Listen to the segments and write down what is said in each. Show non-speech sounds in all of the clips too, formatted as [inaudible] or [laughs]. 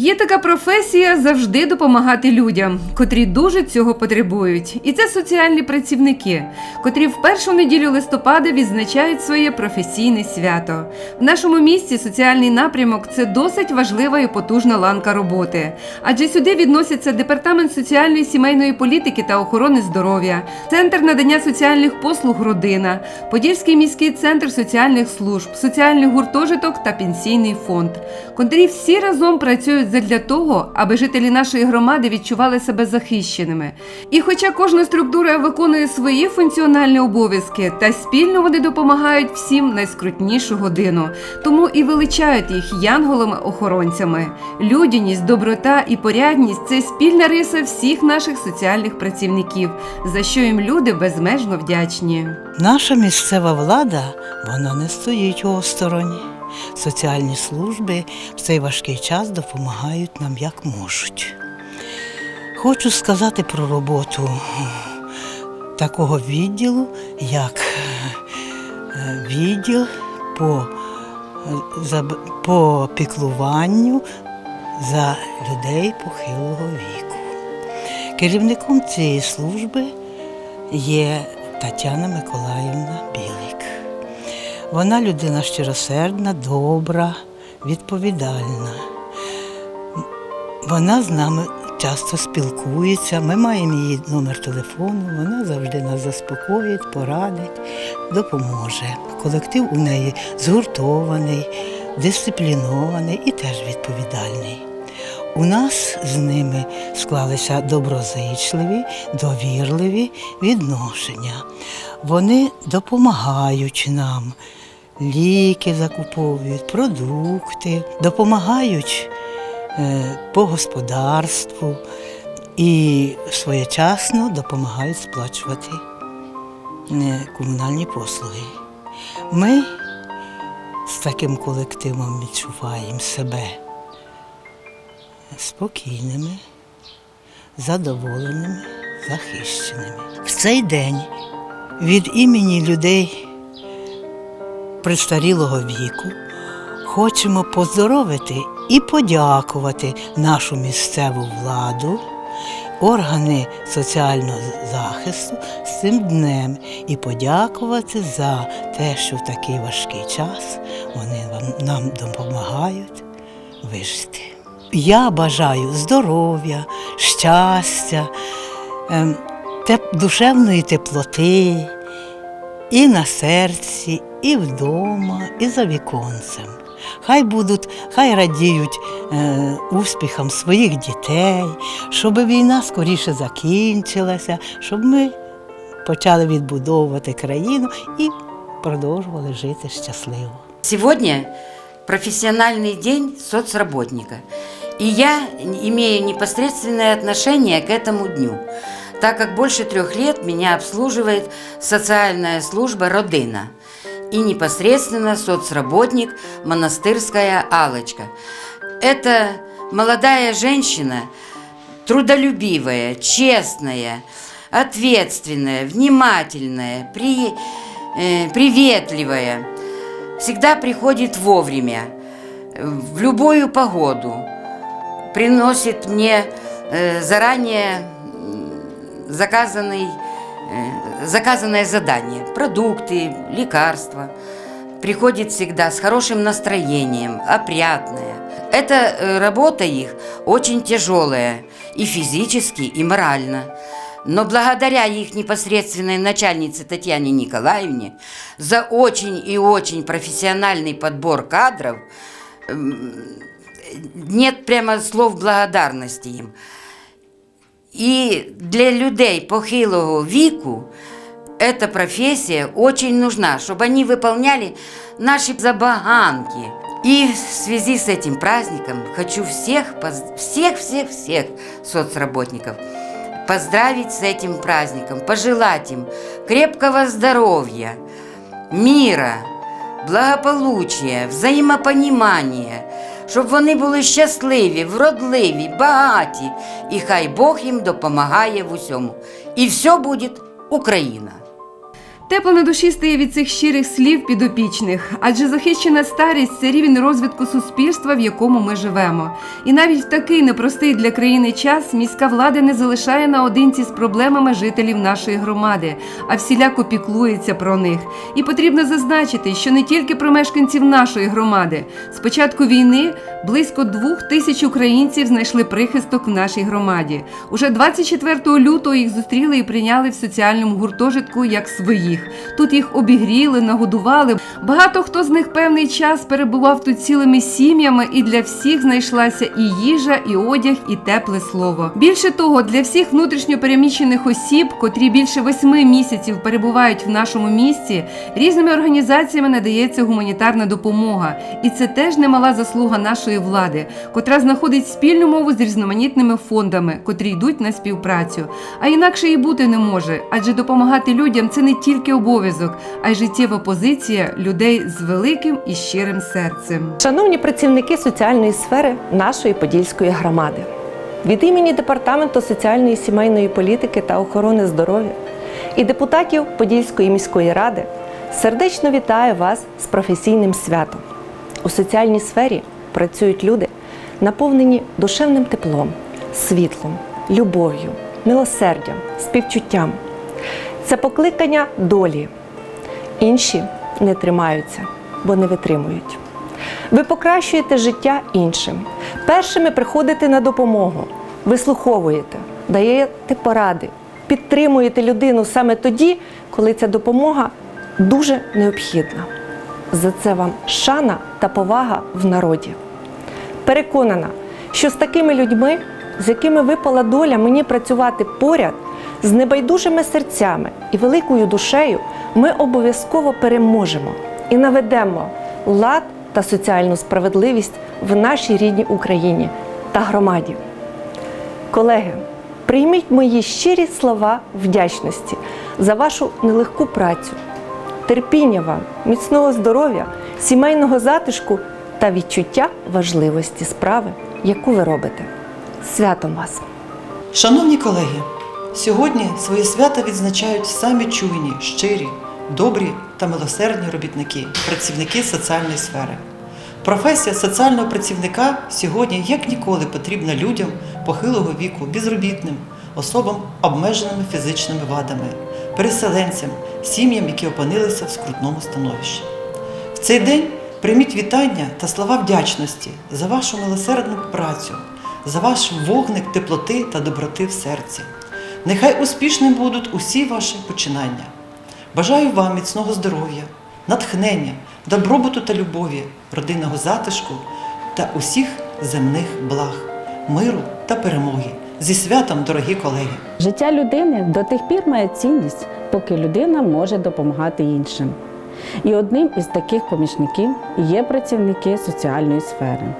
Є така професія завжди допомагати людям, котрі дуже цього потребують. І це соціальні працівники, котрі в першу неділю листопада відзначають своє професійне свято. В нашому місті соціальний напрямок це досить важлива і потужна ланка роботи, адже сюди відносяться департамент соціальної сімейної політики та охорони здоров'я, центр надання соціальних послуг родина, Подільський міський центр соціальних служб, соціальний гуртожиток та пенсійний фонд, котрі всі разом працюють задля того, аби жителі нашої громади відчували себе захищеними. І хоча кожна структура виконує свої функціональні обов'язки, та спільно вони допомагають всім найскрутнішу годину, тому і величають їх янголами-охоронцями. Людяність, доброта і порядність це спільна риса всіх наших соціальних працівників, за що їм люди безмежно вдячні. Наша місцева влада вона не стоїть осторонь. Соціальні служби в цей важкий час допомагають нам як можуть. Хочу сказати про роботу такого відділу, як е, відділ по, по піклуванню за людей похилого віку. Керівником цієї служби є Тетяна Миколаївна Білик. Вона людина щиросердна, добра, відповідальна. Вона з нами часто спілкується, ми маємо її номер телефону, вона завжди нас заспокоїть, порадить, допоможе. Колектив у неї згуртований, дисциплінований і теж відповідальний. У нас з ними склалися доброзичливі, довірливі відношення. Вони допомагають нам, ліки закуповують, продукти, допомагають е, по господарству і своєчасно допомагають сплачувати е, комунальні послуги. Ми з таким колективом відчуваємо себе спокійними, задоволеними, захищеними. В цей день від імені людей престарілого віку хочемо поздоровити і подякувати нашу місцеву владу, органи соціального захисту з цим днем і подякувати за те, що в такий важкий час вони нам допомагають вижити. Я бажаю здоров'я, щастя, ем, душевної теплоти і на серці, і вдома, і за віконцем. Хай будуть, хай радіють е, успіхам своїх дітей, щоб війна скоріше закінчилася, щоб ми почали відбудовувати країну і продовжували жити щасливо. Сегодня профессиональный день соцработника. И я имею непосредственное отношение к этому дню, так как больше трех лет меня обслуживает социальная служба «Родина» и непосредственно соцработник монастырская Алочка. Это молодая женщина, трудолюбивая, честная, ответственная, внимательная, при, э, приветливая, всегда приходит вовремя, в любую погоду, приносит мне э, заранее заказанный, заказанное задание, продукты, лекарства. Приходит всегда с хорошим настроением, опрятная. Эта э, работа их очень тяжелая и физически, и морально. Но благодаря их непосредственной начальнице Татьяне Николаевне за очень и очень профессиональный подбор кадров нет прямо слов благодарности їм. І для людей похилого віку эта профессия очень нужна, чтобы они выполняли наши забаганки. И в связи с этим праздником хочу всех, поз- всех, всех, всех соцработников поздравить с этим праздником, пожелать им крепкого здоровья, мира, благополуччя, взаємопонімання, щоб вони були щасливі, вродливі, багаті, і хай Бог їм допомагає в усьому. І все буде Україна. Тепло на душі стає від цих щирих слів підопічних, адже захищена старість це рівень розвитку суспільства, в якому ми живемо. І навіть в такий непростий для країни час міська влада не залишає наодинці з проблемами жителів нашої громади, а всіляко піклується про них. І потрібно зазначити, що не тільки про мешканців нашої громади. З початку війни близько двох тисяч українців знайшли прихисток в нашій громаді. Уже 24 лютого їх зустріли і прийняли в соціальному гуртожитку як своїх. Тут їх обігріли, нагодували. Багато хто з них певний час перебував тут цілими сім'ями, і для всіх знайшлася і їжа, і одяг, і тепле слово. Більше того, для всіх внутрішньо переміщених осіб, котрі більше восьми місяців перебувають в нашому місті, різними організаціями надається гуманітарна допомога. І це теж немала заслуга нашої влади, котра знаходить спільну мову з різноманітними фондами, котрі йдуть на співпрацю. А інакше і бути не може, адже допомагати людям це не тільки обов'язок, а й життєва позиція людей з великим і щирим серцем. Шановні працівники соціальної сфери нашої подільської громади, від імені Департаменту соціальної і сімейної політики та охорони здоров'я і депутатів Подільської міської ради сердечно вітаю вас з професійним святом. У соціальній сфері працюють люди, наповнені душевним теплом, світлом, любов'ю, милосердям, співчуттям. Це покликання долі. Інші не тримаються, бо не витримують. Ви покращуєте життя іншим. Першими приходите на допомогу, вислуховуєте, даєте поради, підтримуєте людину саме тоді, коли ця допомога дуже необхідна. За це вам шана та повага в народі. Переконана, що з такими людьми, з якими випала доля мені працювати поряд, з небайдужими серцями і великою душею, ми обов'язково переможемо і наведемо лад та соціальну справедливість в нашій рідній Україні та громаді. Колеги, прийміть мої щирі слова вдячності за вашу нелегку працю, терпіння вам, міцного здоров'я, сімейного затишку та відчуття важливості справи, яку ви робите. Святом вас! Шановні колеги, сьогодні своє свято відзначають самі чуйні, щирі, добрі та милосердні робітники, працівники соціальної сфери. Професія соціального працівника сьогодні як ніколи потрібна людям похилого віку, безробітним, особам обмеженими фізичними вадами, переселенцям, сім'ям, які опинилися в скрутному становищі. В цей день прийміть вітання та слова вдячності за вашу милосердну працю, за ваш вогник теплоти та доброти в серці. Нехай успішним будуть усі ваші починання. Бажаю вам міцного здоров'я, натхнення, добробуту та любові, родинного затишку та усіх земних благ, миру та перемоги. Зі святом, дорогі колеги! Життя людини до тих пір має цінність, поки людина може допомагати іншим. І одним із таких помічників є працівники соціальної сфери.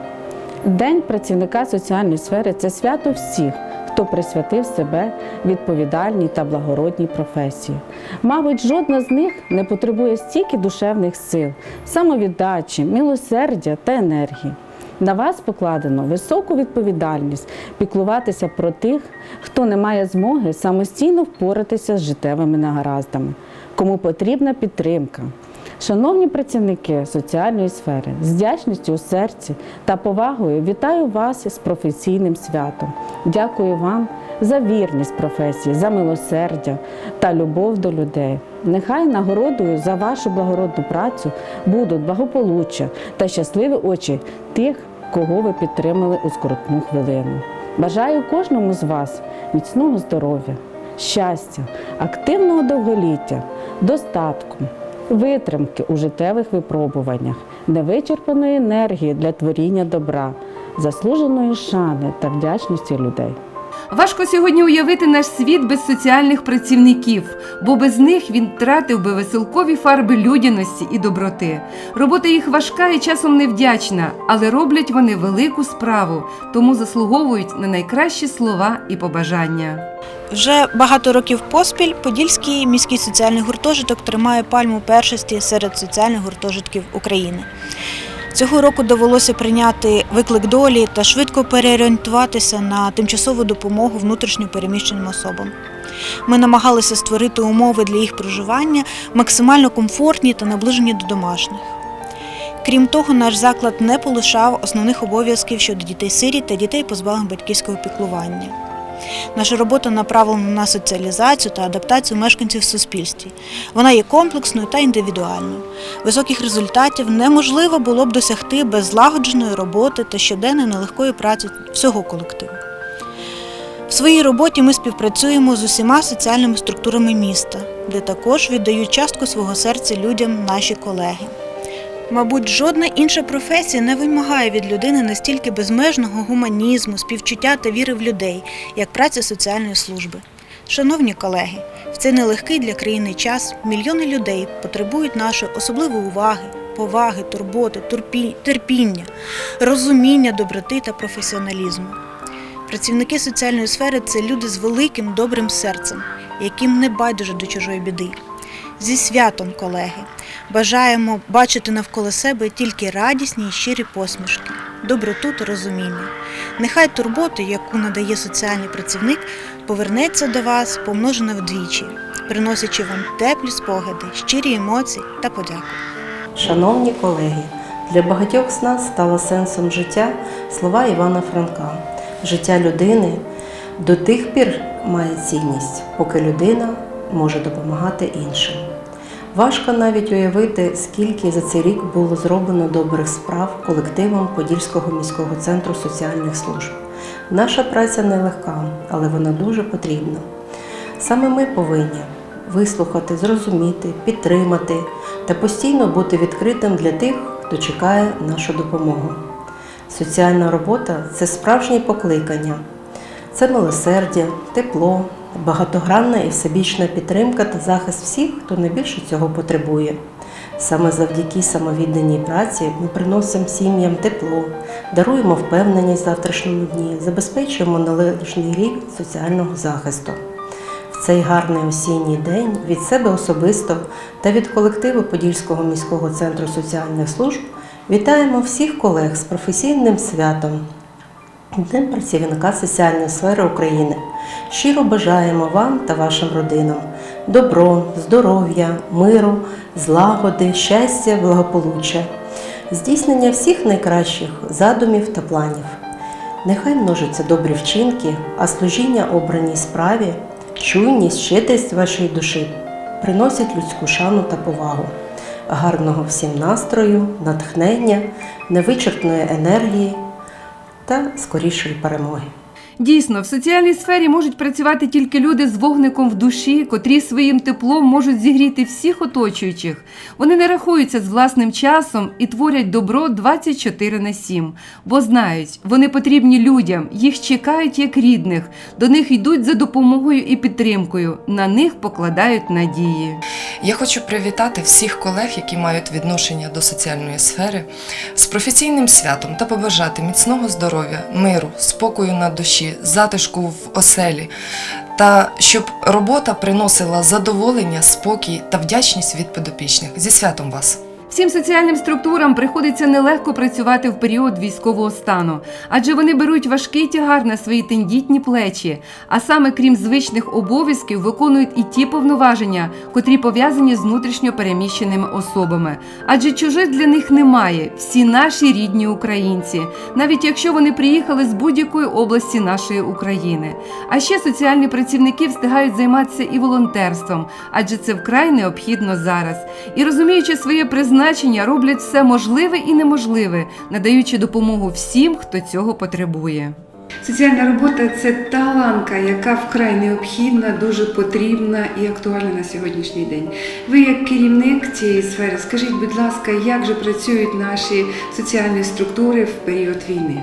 День працівника соціальної сфери це свято всіх, хто присвятив себе відповідальній та благородній професії. Мабуть, жодна з них не потребує стільки душевних сил, самовіддачі, милосердя та енергії. На вас покладено високу відповідальність піклуватися про тих, хто не має змоги самостійно впоратися з життєвими негараздами, кому потрібна підтримка. Шановні працівники соціальної сфери, з вдячністю у серці та повагою вітаю вас з професійним святом. Дякую вам за вірність професії, за милосердя та любов до людей. Нехай нагородою за вашу благородну працю будуть благополуччя та щасливі очі тих, кого ви підтримали у скоротну хвилину. Бажаю кожному з вас міцного здоров'я, щастя, активного довголіття, достатку, витримки у життєвих випробуваннях, невичерпаної енергії для творіння добра, заслуженої шани та вдячності людей. Важко сьогодні уявити наш світ без соціальних працівників, бо без них він втратив би веселкові фарби людяності і доброти. Робота їх важка і часом невдячна, але роблять вони велику справу, тому заслуговують на найкращі слова і побажання. Вже багато років поспіль Подільський міський соціальний гуртожиток тримає пальму першості серед соціальних гуртожитків України. Цього року довелося прийняти виклик долі та швидко переорієнтуватися на тимчасову допомогу внутрішньо переміщеним особам. Ми намагалися створити умови для їх проживання максимально комфортні та наближені до домашніх. Крім того, наш заклад не полишав основних обов'язків щодо дітей сиріт та дітей, позбавлених батьківського піклування. Наша робота направлена на соціалізацію та адаптацію мешканців в суспільстві. Вона є комплексною та індивідуальною. Високих результатів неможливо було б досягти без злагодженої роботи та щоденної нелегкої праці всього колективу. В своїй роботі ми співпрацюємо з усіма соціальними структурами міста, де також віддають частку свого серця людям наші колеги. Мабуть, жодна інша професія не вимагає від людини настільки безмежного гуманізму, співчуття та віри в людей, як праця соціальної служби. Шановні колеги, в цей нелегкий для країни час мільйони людей потребують нашої особливої уваги, поваги, турботи, терпіння, розуміння, доброти та професіоналізму. Працівники соціальної сфери це люди з великим добрим серцем, яким не байдуже до чужої біди. Зі святом, колеги! Бажаємо бачити навколо себе тільки радісні і щирі посмішки, доброту та розуміння. Нехай турбота, яку надає соціальний працівник, повернеться до вас помножена вдвічі, приносячи вам теплі спогади, щирі емоції та подяку. Шановні колеги, для багатьох з нас стало сенсом життя слова Івана Франка. Життя людини до тих пір має цінність, поки людина може допомагати іншим. Важко навіть уявити, скільки за цей рік було зроблено добрих справ колективом Подільського міського центру соціальних служб. Наша праця нелегка, але вона дуже потрібна. Саме ми повинні вислухати, зрозуміти, підтримати та постійно бути відкритим для тих, хто чекає нашу допомогу. Соціальна робота це справжнє покликання, це милосердя, тепло, багатогранна і всебічна підтримка та захист всіх, хто найбільше цього потребує. Саме завдяки самовідданій праці ми приносимо сім'ям тепло, даруємо впевненість завтрашньому дні, забезпечуємо належний рівень соціального захисту. В цей гарний осінній день від себе особисто та від колективу Подільського міського центру соціальних служб вітаємо всіх колег з професійним святом Днем працівника соціальної сфери України. Щиро бажаємо вам та вашим родинам добро, здоров'я, миру, злагоди, щастя, благополуччя, здійснення всіх найкращих задумів та планів. Нехай множаться добрі вчинки, а служіння обраній справі, чуйність, щедрість вашої душі приносять людську шану та повагу. Гарного всім настрою, натхнення, невичерпної енергії та скорішої перемоги. Дійсно, в соціальній сфері можуть працювати тільки люди з вогником в душі, котрі своїм теплом можуть зігріти всіх оточуючих. Вони не рахуються з власним часом і творять добро 24 на 7, бо знають, вони потрібні людям, їх чекають як рідних, до них йдуть за допомогою і підтримкою, на них покладають надії. Я хочу привітати всіх колег, які мають відношення до соціальної сфери, з професійним святом та побажати міцного здоров'я, миру, спокою на душі, затишку в оселі, та щоб робота приносила задоволення, спокій та вдячність від підопічних. Зі святом вас! Всім соціальним структурам приходиться нелегко працювати в період військового стану, адже вони беруть важкий тягар на свої тендітні плечі, а саме крім звичних обов'язків виконують і ті повноваження, котрі пов'язані з внутрішньо переміщеними особами. Адже чужих для них немає, всі наші рідні українці, навіть якщо вони приїхали з будь-якої області нашої України. А ще соціальні працівники встигають займатися і волонтерством, адже це вкрай необхідно зараз. І розуміючи своє призначення, роблять все можливе і неможливе, надаючи допомогу всім, хто цього потребує. Соціальна робота це та ланка, яка вкрай необхідна, дуже потрібна і актуальна на сьогоднішній день. Ви, як керівник цієї сфери, скажіть, будь ласка, як же працюють наші соціальні структури в період війни?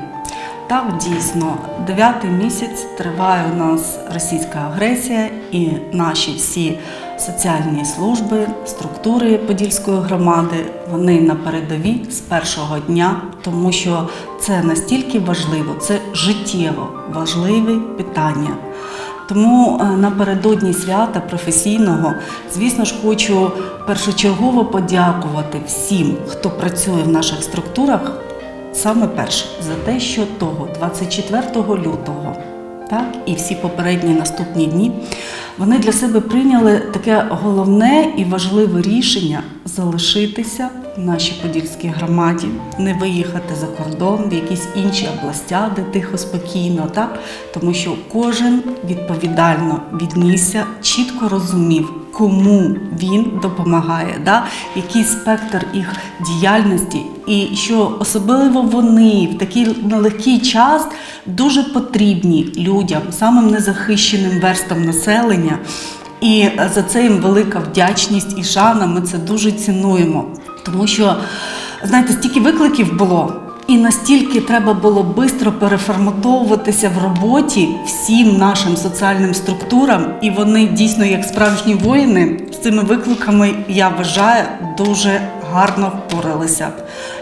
Так, дійсно, дев'ятий місяць триває у нас російська агресія, і наші всі соціальні служби, структури Подільської громади вони на передовій з першого дня, тому що це настільки важливо, це життєво важливе питання. Тому е, напередодні свята професійного, звісно ж, хочу першочергово подякувати всім, хто працює в наших структурах, саме перше, за те, що того 24 лютого, так і всі попередні наступні дні, вони для себе прийняли таке головне і важливе рішення залишитися нашій подільській громаді, не виїхати за кордон в якісь інші областя, де тихо спокійно, так тому що кожен відповідально віднісся, чітко розумів, кому він допомагає, да? який спектр їх діяльності, і що особливо вони в такий нелегкий час дуже потрібні людям, самим незахищеним верстам населення. І за це їм велика вдячність і шана. Ми це дуже цінуємо. Тому що, знаєте, стільки викликів було, і настільки треба було швидко переформатовуватися в роботі всім нашим соціальним структурам, і вони дійсно, як справжні воїни, з цими викликами, я вважаю, дуже гарно впоралися.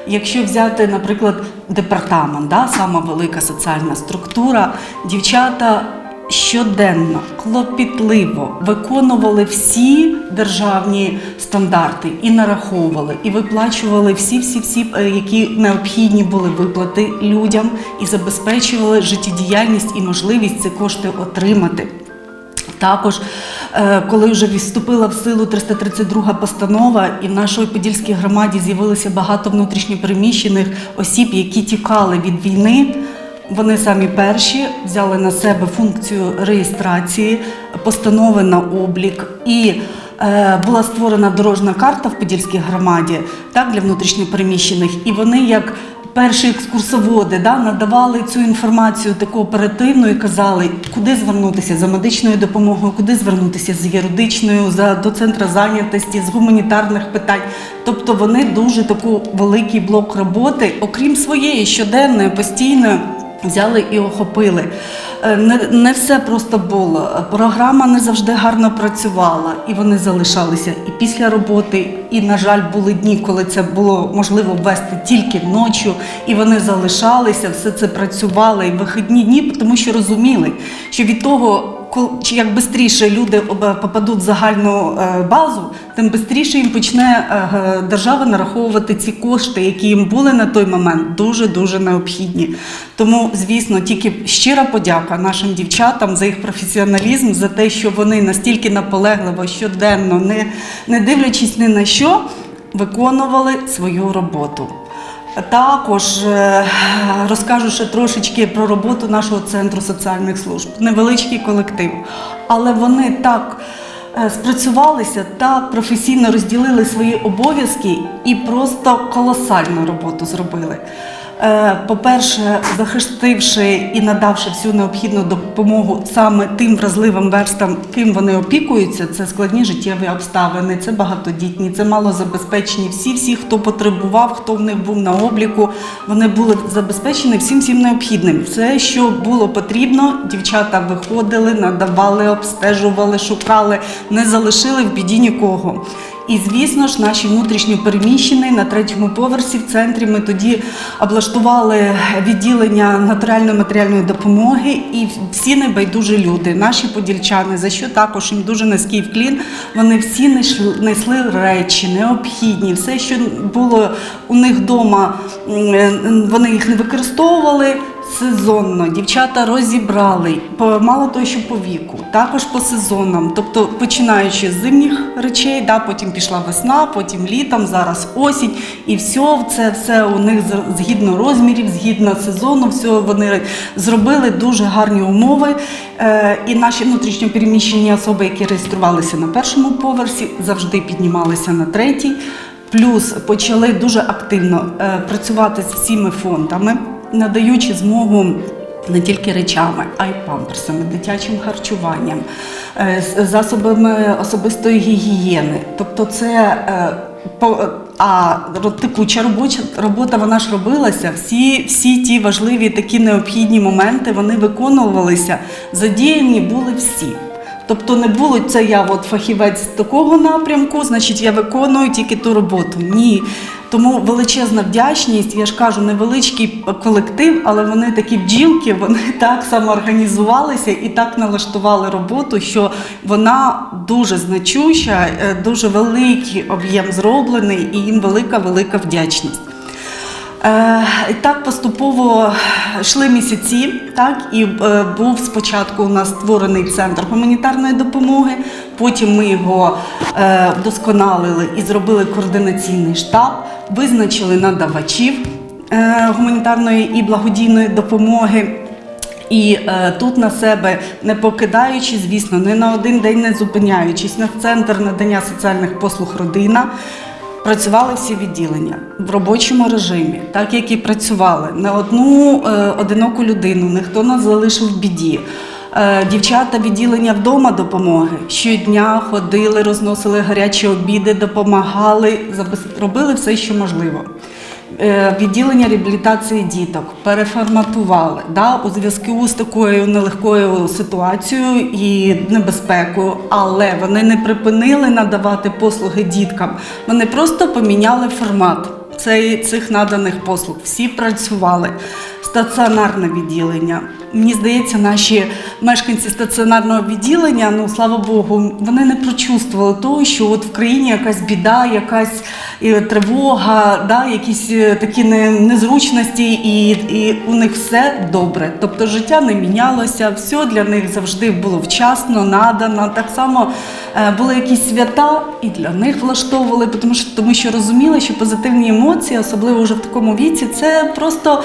Якщо взяти, наприклад, департамент, да, сама велика соціальна структура, дівчата щоденно, клопітливо виконували всі державні стандарти і нараховували, і виплачували всі, всі, всі, е, які необхідні були виплати людям, і забезпечували життєдіяльність і можливість ці кошти отримати. Також, е, коли вже вступила в силу 332 постанова, і в нашій Подільській громаді з'явилося багато внутрішньопереміщених осіб, які тікали від війни. Вони самі перші взяли на себе функцію реєстрації, постанови на облік і була створена дорожна карта в Подільській громаді так, для внутрішньопереміщених. І вони як перші екскурсоводи да, надавали цю інформацію таку оперативну і казали, куди звернутися за медичною допомогою, куди звернутися з юридичною, за, до центру зайнятості, з гуманітарних питань. Тобто вони дуже таку великий блок роботи, окрім своєї щоденної, постійної. Взяли і охопили. Е, Не, не все просто було. Програма не завжди гарно працювала, і вони залишалися і після роботи. І, на жаль, були дні, коли це було можливо ввести тільки ночі, і вони залишалися, все це працювали і вихідні дні, тому що розуміли, що від того. Чи як швидше люди попадуть в загальну е, базу, тим швидше їм почне е, держава нараховувати ці кошти, які їм були на той момент дуже дуже необхідні. Тому, звісно, тільки щира подяка нашим дівчатам за їх професіоналізм, за те, що вони настільки наполегливо щоденно, не, не дивлячись ні на що, виконували свою роботу. Також е, розкажу ще трошечки про роботу нашого центру соціальних служб. Невеличкий колектив, але вони так е, спрацювалися, та професійно розділили свої обов'язки і просто колосальну роботу зробили. Е, По-перше, захистивши і надавши всю необхідну допомогу саме тим вразливим верстам, ким вони опікуються, це складні життєві обставини, це багатодітні, це малозабезпечені. Всі, всі, хто потребував, хто в них був на обліку, вони були забезпечені всім всім необхідним. Все, що було потрібно, дівчата виходили, надавали, обстежували, шукали, не залишили в біді нікого. І звісно ж, наші внутрішньо переміщені на третьому поверсі в центрі ми тоді облаштували відділення натурально-матеріальної допомоги і всі небайдужі люди, наші подільчани, за що також їм дуже низький вклін. Вони всі несли, речі, необхідні, все, що було у них вдома, вони їх не використовували. Сезонно дівчата розібрали мало того, що по віку, також по сезонам. Тобто, починаючи з зимніх речей, да, потім пішла весна, потім літом, зараз осінь, і все це все у них згідно розмірів, згідно сезону, все вони зробили дуже гарні умови. Е, і наші внутрішньо переміщені особи, які реєструвалися на першому поверсі, завжди піднімалися на третій. Плюс почали дуже активно е, працювати з всіми фондами надаючи змогу не тільки речами, а й памперсами, дитячим харчуванням, е, засобами особистої гігієни. Тобто, це е, по- а ро- текуча робоча робота вона ж робилася. Всі, всі ті важливі такі необхідні моменти вони виконувалися. Задіяні були всі. Тобто не було це я от фахівець такого напрямку, значить я виконую тільки ту роботу. Ні. Тому величезна вдячність, я ж кажу, невеличкий колектив, але вони такі бджілки, вони [laughs] так самоорганізувалися і так налаштували роботу, що вона дуже значуща, е, дуже великий об'єм зроблений, і їм велика, велика вдячність. Е, і так поступово йшли місяці, так і е, був спочатку у нас створений центр гуманітарної допомоги. Потім ми його е, вдосконалили і зробили координаційний штаб, визначили надавачів гуманітарної і благодійної допомоги. І е, тут на себе не покидаючи, звісно, не на один день не зупиняючись на центр надання соціальних послуг родина. Працювали всі відділення в робочому режимі, так як і працювали. Не одну е, одиноку людину, ніхто нас залишив в біді. Е, дівчата відділення вдома допомоги щодня ходили, розносили гарячі обіди, допомагали, робили все, що можливо. Е, Відділення реабілітації діток переформатували да, у зв'язку з такою нелегкою ситуацією і небезпекою, але вони не припинили надавати послуги діткам. Вони просто поміняли формат цих наданих послуг. Всі працювали. Стаціонарне відділення. Мені здається, наші мешканці стаціонарного відділення, ну слава Богу, вони не прочувствували того, що от в країні якась біда, якась е, тривога, да, якісь е, такі незручності, і, і у них все добре. Тобто життя не мінялося, все для них завжди було вчасно, надано. Так само е, були якісь свята, і для них влаштовували, тому що, тому що розуміли, що позитивні емоції, особливо вже в такому віці, це просто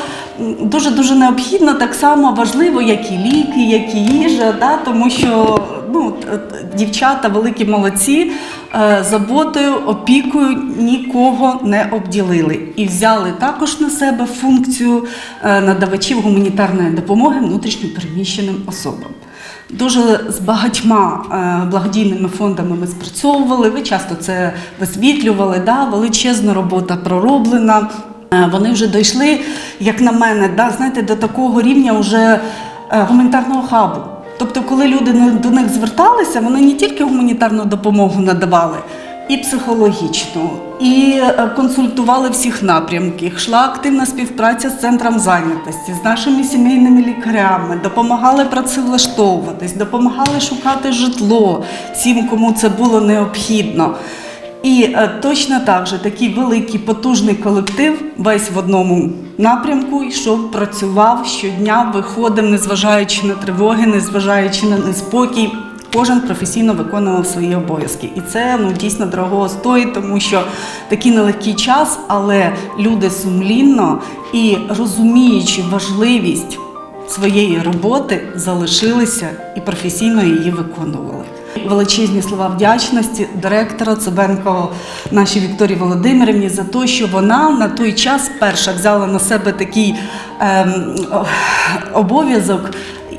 дуже дуже необхідно, так само важливо, як і ліки, як і їжа, да, тому що ну, дівчата великі молодці, е, заботою, опікою нікого не обділили і взяли також на себе функцію е, надавачів гуманітарної допомоги внутрішньопереміщеним особам. Дуже з багатьма е, благодійними фондами ми спрацьовували. Ви часто це висвітлювали. Да? Величезна робота пророблена. Е, Вони вже дійшли, як на мене, да, знаєте, до такого рівня вже е, гуманітарного хабу. Тобто, коли люди до них зверталися, вони не тільки гуманітарну допомогу надавали, і психологічну, і е, консультували всіх напрямків. Йшла активна співпраця з центром зайнятості, з нашими сімейними лікарями, допомагали працевлаштовуватись, допомагали шукати житло всім, кому це було необхідно. І е, точно так же такий великий потужний колектив, весь в одному напрямку, йшов, працював щодня, виходив, незважаючи на тривоги, незважаючи на неспокій. Кожен професійно виконував свої обов'язки, і це ну дійсно дорого стоїть, тому що такий нелегкий час, але люди сумлінно і розуміючи важливість своєї роботи, залишилися і професійно її виконували. Величезні слова вдячності директора Цибенко нашій Вікторії Володимирівні за те, що вона на той час перша взяла на себе такий ем, обов'язок.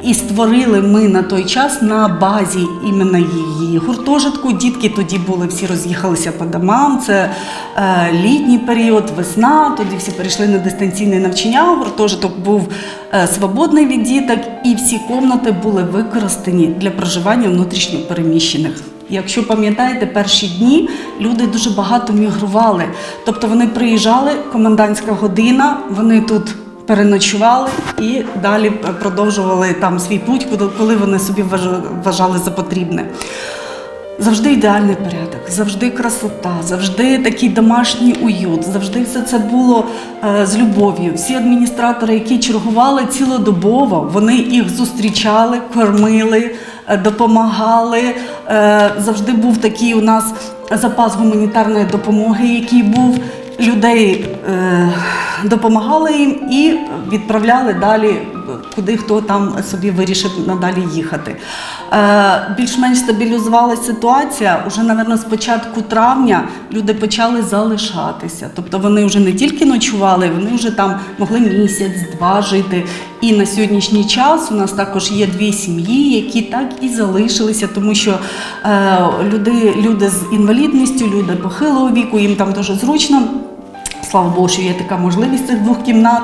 І створили ми на той час на базі іменно її гуртожитку. Дітки тоді були, всі роз'їхалися по домам. Це е, літній період, весна. Тоді всі перейшли на дистанційне навчання. Гуртожиток був е, свободний від діток, і всі комнати були використані для проживання внутрішньопереміщених. Якщо пам'ятаєте, перші дні люди дуже багато мігрували. Тобто вони приїжджали, комендантська година, вони тут переночували і далі продовжували там свій путь, коли вони собі вважали за потрібне. Завжди ідеальний порядок, завжди красота, завжди такий домашній уют, завжди все це було е, з любов'ю. Всі адміністратори, які чергували цілодобово, вони їх зустрічали, кормили, е, допомагали. Е, завжди був такий у нас запас гуманітарної допомоги, який був. Людей допомагали їм і відправляли далі, куди хто там собі вирішив надалі їхати. Е, більш-менш стабілізувалася ситуація. Уже, напевно, з початку травня люди почали залишатися. Тобто вони вже не тільки ночували, вони вже там могли місяць-два жити. І на сьогоднішній час у нас також є дві сім'ї, які так і залишилися, тому що е, люди, люди з інвалідністю, люди похилого віку, їм там дуже зручно. Слава Богу, що є така можливість цих двох кімнат,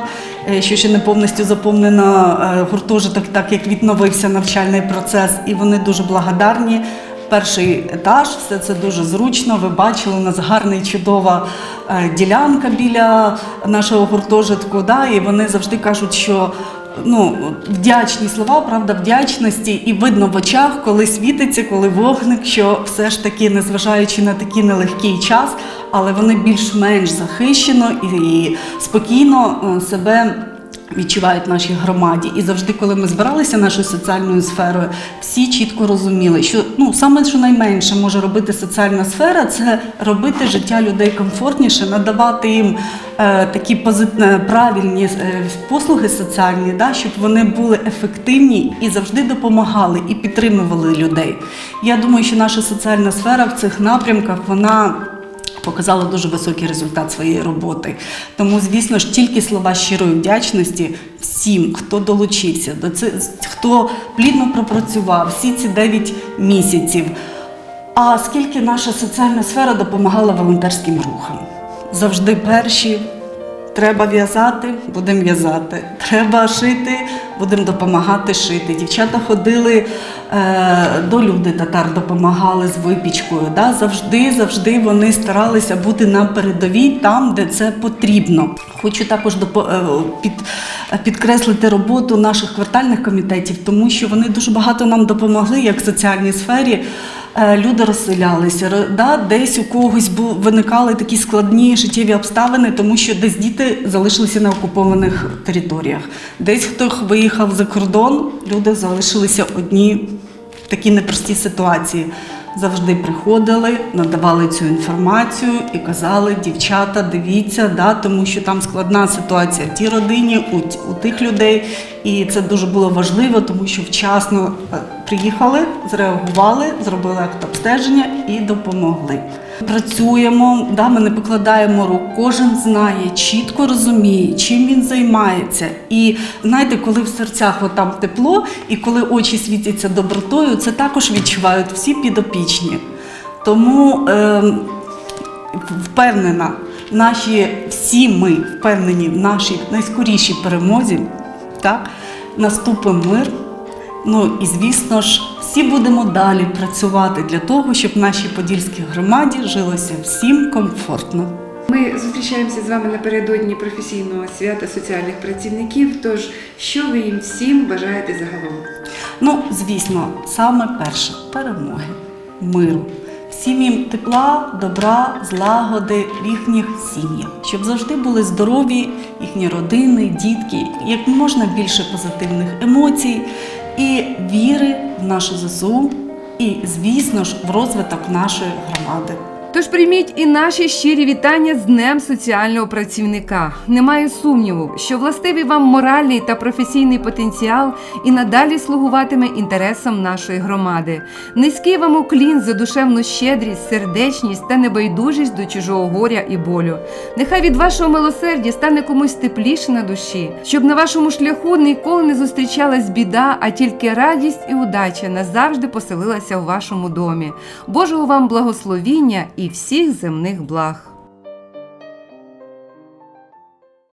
е, що ще не повністю заповнено е, гуртожиток, так як відновився навчальний процес, і вони дуже благодарні. Перший етаж, все це дуже зручно. Ви бачили, у нас гарна і чудова е, ділянка біля нашого гуртожитку. Да, і вони завжди кажуть, що ну, вдячні слова, правда, вдячності, і видно в очах, коли світиться, коли вогник, що все ж таки, незважаючи на такий нелегкий час, але вони більш-менш захищено і, спокійно е, себе. Відчувають в нашій громаді, і завжди, коли ми збиралися нашою соціальною сферою, всі чітко розуміли, що ну саме що найменше може робити соціальна сфера, це робити життя людей комфортніше, надавати їм е, такі позит... е, правильні е, послуги соціальні, да, щоб вони були ефективні і завжди допомагали і підтримували людей. Я думаю, що наша соціальна сфера в цих напрямках вона показала дуже високий результат своєї роботи. Тому, звісно ж, тільки слова щирої вдячності всім, хто долучився до цих, хто плідно пропрацював всі ці 9 місяців. А скільки наша соціальна сфера допомагала волонтерським рухам? Завжди перші. Треба в'язати, будемо в'язати. Треба шити, будемо допомагати шити. Дівчата ходили до люди татар, допомагали з випічкою. Да? Завжди, завжди вони старалися бути на передовій там, де це потрібно. Хочу також е, під, підкреслити роботу наших квартальних комітетів, тому що вони дуже багато нам допомогли як в соціальній сфері. Е, Люди розселялися, да, десь у когось бу- виникали такі складні життєві обставини, тому що десь діти залишилися на окупованих територіях. Десь хто виїхав за кордон, люди залишилися одні в такій непростій ситуації. Завжди приходили, надавали цю інформацію і казали, дівчата, дивіться, да, тому що там складна ситуація в тій родині, у, у тих людей. І це дуже було важливо, тому що вчасно е, приїхали, зреагували, зробили акт обстеження і допомогли. Працюємо, да, ми не покладаємо рук. Кожен знає, чітко розуміє, чим він займається. І знаєте, коли в серцях отам тепло, і коли очі світяться добротою, це також відчувають всі підопічні. Тому е, впевнена, наші всі ми впевнені в нашій найскорішій перемозі. Так, наступить мир. Ну і звісно ж, всі будемо далі працювати для того, щоб в нашій подільській громаді жилося всім комфортно. Ми зустрічаємося з вами напередодні професійного свята соціальних працівників. Тож, що ви їм всім бажаєте загалом? Ну, звісно, саме перше перемоги, миру. Всім їм тепла, добра, злагоди в їхніх сім'ях, щоб завжди були здорові їхні родини, дітки, як можна більше позитивних емоцій і віри в нашу ЗСУ, і, звісно ж, в розвиток нашої громади. Тож прийміть і наші щирі вітання з Днем соціального працівника. Немає сумніву, що властивий вам моральний та професійний потенціал і надалі слугуватиме інтересам нашої громади. Низький вам уклін за душевну щедрість, сердечність та небайдужість до чужого горя і болю. Нехай від вашого милосердя стане комусь тепліше на душі, щоб на вашому шляху ніколи не зустрічалась біда, а тільки радість і удача назавжди поселилася у вашому домі. Божого вам благословіння і всіх земних благ.